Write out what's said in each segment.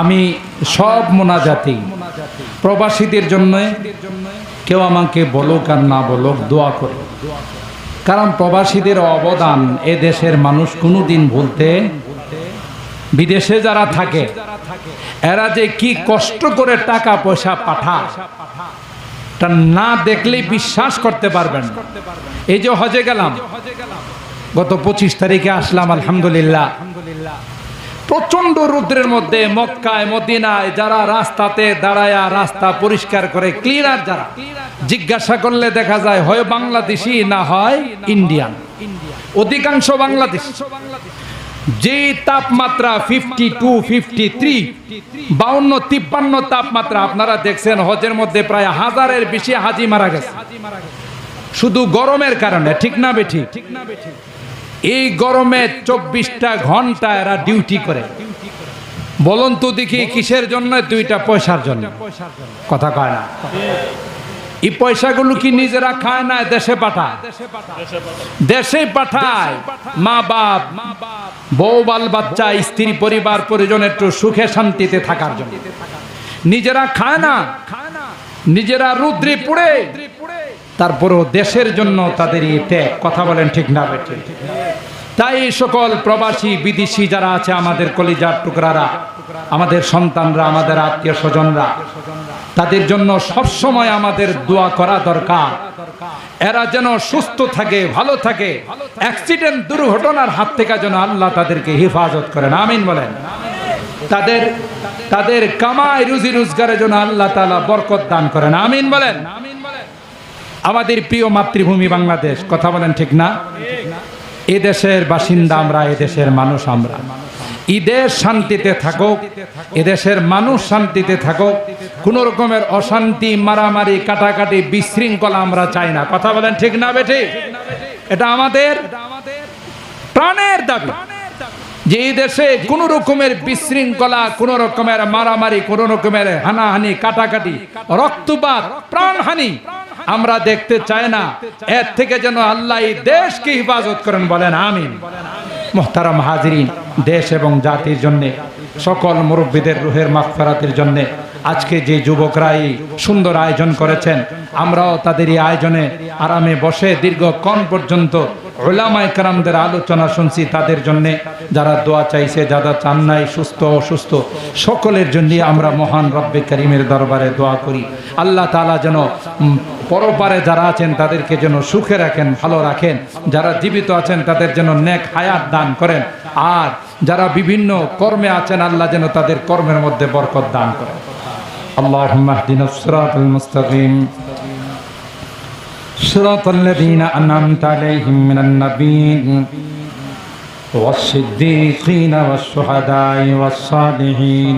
আমি সব মোনাজাতি, প্রবাসীদের জন্য কেউ আমাকে বলুক আর না বলুক দোয়া করে। কারণ প্রবাসীদের অবদান এ দেশের মানুষ কোনো দিন ভুলতে, বিদেশে যারা থাকে, এরা যে কি কষ্ট করে টাকা পয়সা পাঠায়, তা না দেখলেই বিশ্বাস করতে পারবেন এই যে হজে গেলাম, গত পঁচিশ তারিখে আসলাম, আলহামদুলিল্লাহ। প্রচণ্ড রুদ্রের মধ্যে মক্কায়, মদিনায় যারা রাস্তাতে দাঁড়ায়া রাস্তা পরিষ্কার করে ক্লিনার যারা, জিজ্ঞাসা করলে দেখা যায়, হয় বাংলাদেশি না হয় ইন্ডিয়ান অধিকাংশ বাংলাদেশ। যে তাপমাত্রা ফিফটি টু ফিফটি থ্রি বাউন্ন, তিপ্পান্ন তাপমাত্রা আপনারা দেখছেন, হজের মধ্যে প্রায় হাজারের বেশি হাজি মারা গেছে। শুধু গরমের কারণে, ঠিক না বেঠি? এই গরমে চব্বিশটা ঘণ্টা এরা ডিউটি করে। বলুন তো দেখি কিসের জন্য, দুইটা পয়সার জন্য। কথা কয় না। এই পয়সাগুলো কি নিজেরা খায় না দেশে পাঠায়? দেশে পাঠায়। মা বাপ, বউ, বাল, বাচ্চা, স্ত্রী, পরিবার, পরিজন একটু সুখে শান্তিতে থাকার জন্য। নিজেরা খায় না। নিজেরা রুদ্রে পুড়ে। তারপরেও দেশের জন্য তাদের ত্যাগ। কথা বলেন ঠিক না, বেঠিক। তাই সকল প্রবাসী, বিদেশি যারা আছে, আমাদের কলিজার টুকরারা, আমাদের সন্তানরা, আমাদের আত্মীয় স্বজনরা, তাদের জন্য সবসময় আমাদের দোয়া করা দরকার। এরা যেন সুস্থ থাকে, ভালো থাকে। অ্যাক্সিডেন্ট, দুর্ঘটনার হাত থেকে যেন আল্লাহ তাদেরকে হেফাজত করেন। আমিন বলেন। তাদের তাদের কামায় রুজি রোজগারের জন্য আল্লাহ তালা বরকত দান করেন। আমিন বলেন। আমাদের প্রিয় মাতৃভূমি বাংলাদেশ, কথা বলেন ঠিক না? এ দেশের বাসিন্দা আমরা, এ দেশের মানুষ আমরা। ঈদের শান্তিতে থাকুক এদেশের মানুষ শান্তিতে থাকুক, কোন রকমের অশান্তি, মারামারি, কাটাকাটি, বিশৃঙ্খলা আমরা চাই না। কথা বলেন ঠিক না, বেঠি? এটা আমাদের প্রাণের দাবি। যে এই দেশে কোন রকমের বিশৃঙ্খলা, কোন রকমের মারামারি, কোন রকমের হানাহানি, কাটাকাটি, রক্তপাত, প্রাণহানি আমরা দেখতে চাই না। এর থেকে যেন আল্লাহ এই দেশকে হিফাজত করেন বলেন, আমিন। মোহতারাম হাজরিন, দেশ এবং জাতির জন্যে, সকল মুরব্বীদের রুহের মাগফিরাতের জন্য, আজকে যে যুবকরা এই সুন্দর আয়োজন করেছেন, আমরাও তাদের এই আয়োজনে আরামে বসে দীর্ঘক্ষণ পর্যন্ত ওলামায় কারামদের আলোচনা শুনছি তাদের জন্যে, যারা দোয়া চাইছে, যারা চান নাই, সুস্থ, অসুস্থ, সকলের জন্য আমরা মহান রব্বে করিমের দরবারে দোয়া করি। আল্লাহ তালা যেন পরপারে যারা আছেন তাদেরকে যেন সুখে রাখেন ভালো রাখেন যারা জীবিত আছেন তাদের যেন নেক হায়াত দান করেন আর যারা বিভিন্ন কর্মে আছেন আল্লাহ যেন তাদের কর্মের মধ্যে বরকত দান করেন اللهم اهدنا الصراط المستقيم صراط الذين أنعمت عليهم من النبيين والصديقين والشهداء والصالحين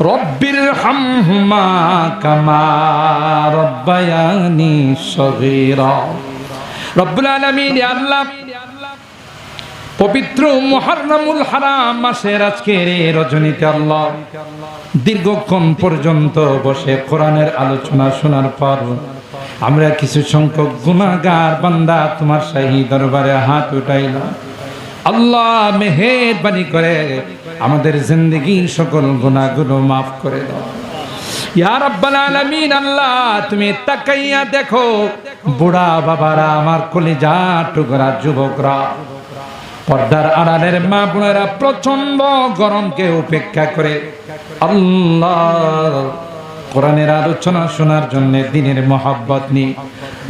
রব্বির হামহুমা কামা রব্বায়ানি সগীরা। রব্বুল আলামিন আল্লাহ, পবিত্র মুহররমুল হারাম মাসের আজকের এই রজনীতে আল্লাহ দীর্ঘক্ষণ পর্যন্ত বসে কোরআনের আলোচনা শোনার পর আমরা কিছু সংখ্যক গুণাগার বান্দা তোমার শাহী দরবারে হাত উঠাইলাম। আল্লাহ মেহেরবানি করে আমাদের জিন্দগির সকল গুণাগুলো মাফ করে দাও। আল্লাহ, তুমি তাকাইয়া দেখো বাবারা, আমার টুকরা যুবকরা, পর্দার প্রচণ্ড গরমকে উপেক্ষা করে আল্লাহ কোরআনের আলোচনা শোনার জন্য দিনের মহাব্বত নি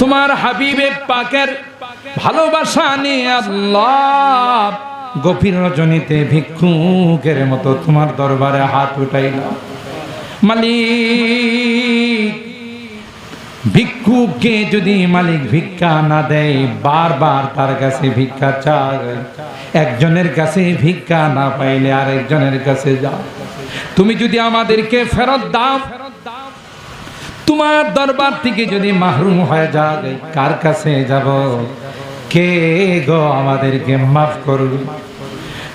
তোমার হাবিবে পাকের ভালোবাসা নিয়ে আল্লাহ গভীর রজনীতে ভিক্ষুকের মতো তোমার দরবারে হাত উঠাইলাম মালিক, ভিক্ষুককে যদি মালিক ভিক্ষা না দেয়, বারবার তার কাছে ভিক্ষা চায়। একজনের কাছে ভিক্ষা না পাইলে আরেকজনের কাছে যাও। তুমি যদি আমাদেরকে ফেরত দাও, তোমার দরবার থেকে যদি মাহরুম হয়ে যায়, কার কাছে যাব? কে গো আমাদেরকে মাফ করবে?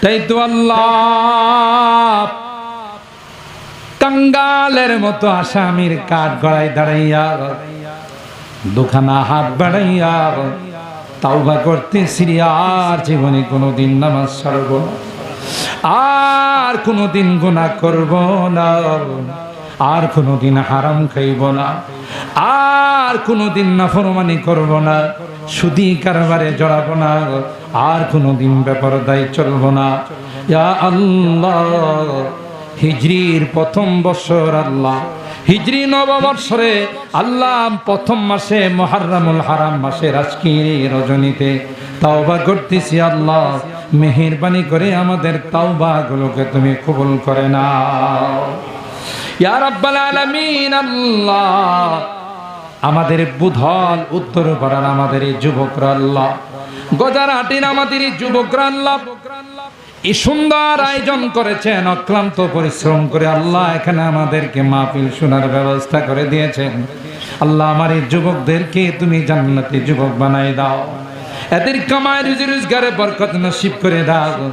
তাই তো আল্লাহ কাঙ্গালের মতো আসামির কাঠ গড়াই দাঁড়াইয়া দুখানা হাত বাড়াইয়া তাওবা করতে সিরিয়ার জীবনে কোনোদিন নামাজ ছাড়ব আর কোনোদিন গুণা করব না। আর কোনোদিন হারাম খাইব না। আর কোনোদিন নাফরমানি করব না। সুদি কারবারে জড়াবো না আর কোনোদিন ব্যাপারদায় চলব না। আল্লাহ, হিজরির প্রথম বছর আল্লাহ। হিজরি নববর্ষরে আল্লাহ প্রথম মাসে মহারামুল হারাম মাসের আজকের এই রজনীতে তাওবা করতেছি আল্লাহ। মেহেরবানি করে আমাদের তাওবা গুলোকে তুমি কবুল করে নাও। ইয়া রাব্বাল আলামিন আল্লাহ আমাদের বুধল উত্তর পাড়ার আমাদের এই যুবকরা আল্লাহ। গজারহাটির আমাদের এই যুবকরা আল্লাহ। এই সুন্দর আয়োজন করেছেন, অক্লান্ত পরিশ্রম করে আল্লাহ এখানে আমাদেরকে মাহফিল শোনার ব্যবস্থা করে দিয়েছেন। আল্লাহ আমার এই যুবকদেরকে তুমি জান্নাতি যুবক বানাই দাও। এদের কামায়, রুজি রোজগারে বরকত নসিব করে দাও।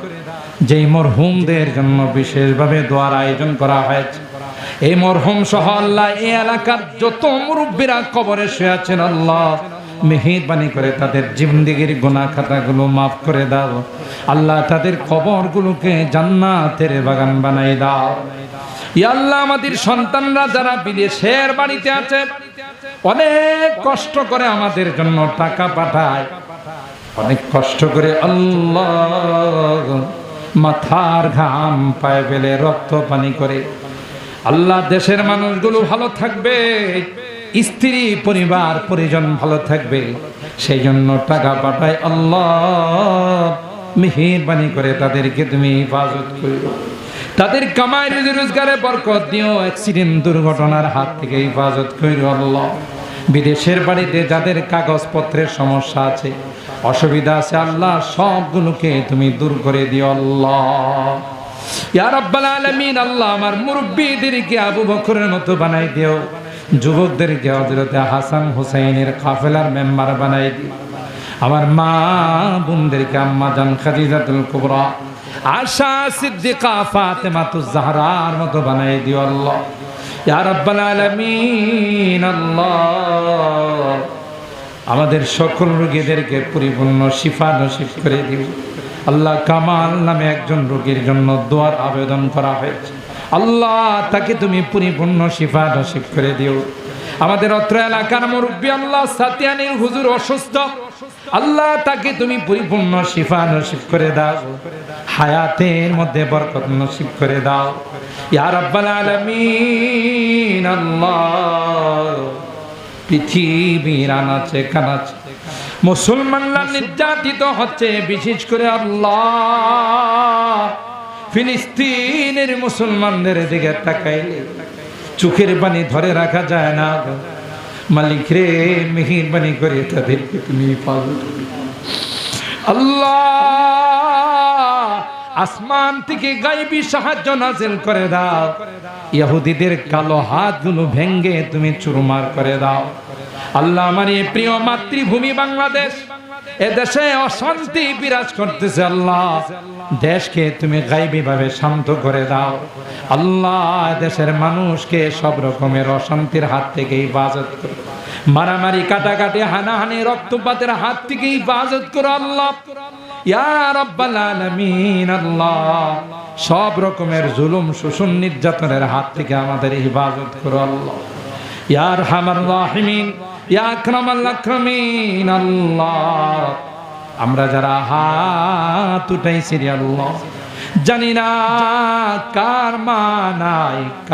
যেই মরহুমদের জন্য বিশেষভাবে দোয়ার আয়োজন করা হয়েছে এই মরহুম সহ আল্লাহ, এই এলাকার যত মুরব্বীরা কবরে শুয়ে আছেন, আল্লাহ মেহেরবানি করে তাদের জিন্দিগির গোনা খাতাগুলো মাফ করে দাও। আল্লাহ তাদের কবরগুলোকে জান্নাতের বাগান বানাই দাও। আল্লাহ, আমাদের সন্তানরা যারা বিদেশের বাড়িতে আছে, অনেক কষ্ট করে আমাদের জন্য টাকা পাঠায়। অনেক কষ্ট করে আল্লাহ মাথার ঘাম পায়ে ফেলে রক্ত পানি করে আল্লাহ দেশের মানুষগুলো ভালো থাকবে, স্ত্রী পরিবার পরিজন ভালো থাকবে। সেই জন্য টাকা পাঠায় আল্লাহ, মেহেরবানি করে তাদেরকে তুমি হেফাজত করো। তাদের কামাই, রুজি রোজগারে বরকত দিও অ্যাক্সিডেন্ট দুর্ঘটনার হাত থেকে হেফাজত করো আল্লাহ। বিদেশের বাড়িতে যাদের কাগজপত্রের সমস্যা আছে, অসুবিধা আছে, আল্লাহ সবগুলোকে তুমি দূর করে দিও আল্লাহ। ইয়া রাব্বাল আল্লাহ আমার মুরব্বিদেরকে আবু বকরের মতো বানাই দিও। যুবকদেরকে হযরতে হাসান হুসাইনের কাফেলার মেম্বার বানাই দিও। আমার মা বোনদেরকে আম্মা জান খাদিজাতুল কুবরা, আশা সিদ্দিকা ফাতেমাতুজ জাহরার মতো বানাই দিও আল্লাহ। ইয়া রাব্বাল আল্লাহ। আমাদের সকল রোগীদেরকে পরিপূর্ণ শিফা নসিব করে দিও। আল্লাহ কামাল নামে একজন রোগীর জন্য দোয়ার আবেদন করা হয়েছে। আল্লাহ, তাকে তুমি পরিপূর্ণ শিফা নসিব করে দিও। আমাদের অত্র এলাকার মুরব্বী আল্লাহ সাতিয়ানির হুজুর অসুস্থ। আল্লাহ, তাকে তুমি পরিপূর্ণ শিফা নসিব করে দাও। হায়াতের মধ্যে বরকত নসিব করে দাও। ইয়া রাব্বাল আলামিন, আল্লাহ, পৃথিবীর আনাচে কানাচে মুসলমানরা নির্যাতিত হচ্ছে বিশেষ করে আল্লাহ। ফিলিস্তিনের মুসলমানদের দিকে তাকাইলে চোখের পানি ধরে রাখা যায় না মালিক রে মেহেরবানি করে তাদেরকে তুমি আল্লাহ আসমান থেকে গাইবি সাহায্য নাজিল করে দাও। ইহুদিদের কালো হাতগুলো ভেঙ্গে তুমি চুরমার করে দাও। আল্লাহ আমার এই প্রিয় মাতৃভূমি বাংলাদেশ, এ দেশে অশান্তি বিরাজ করতেছে আল্লাহ। দেশকে তুমি গাইবি ভাবে শান্ত করে দাও। আল্লাহ দেশের মানুষকে সব রকমের অশান্তির হাত থেকে হেফাজত করো। মারামারি, কাটাকাটি, হানাহানি, রক্তপাতের হাত থেকে হেফাজত করো আল্লাহ। সব রকমের জুলুম শোষণ নির্যাতনের হাত থেকে আমাদের হেফাজত করো আল্লাহ। ইয়ার হামার রাহিমিন আমরা যারা হাত উঠাইছি আল্লাহ জানি না কার মা নাই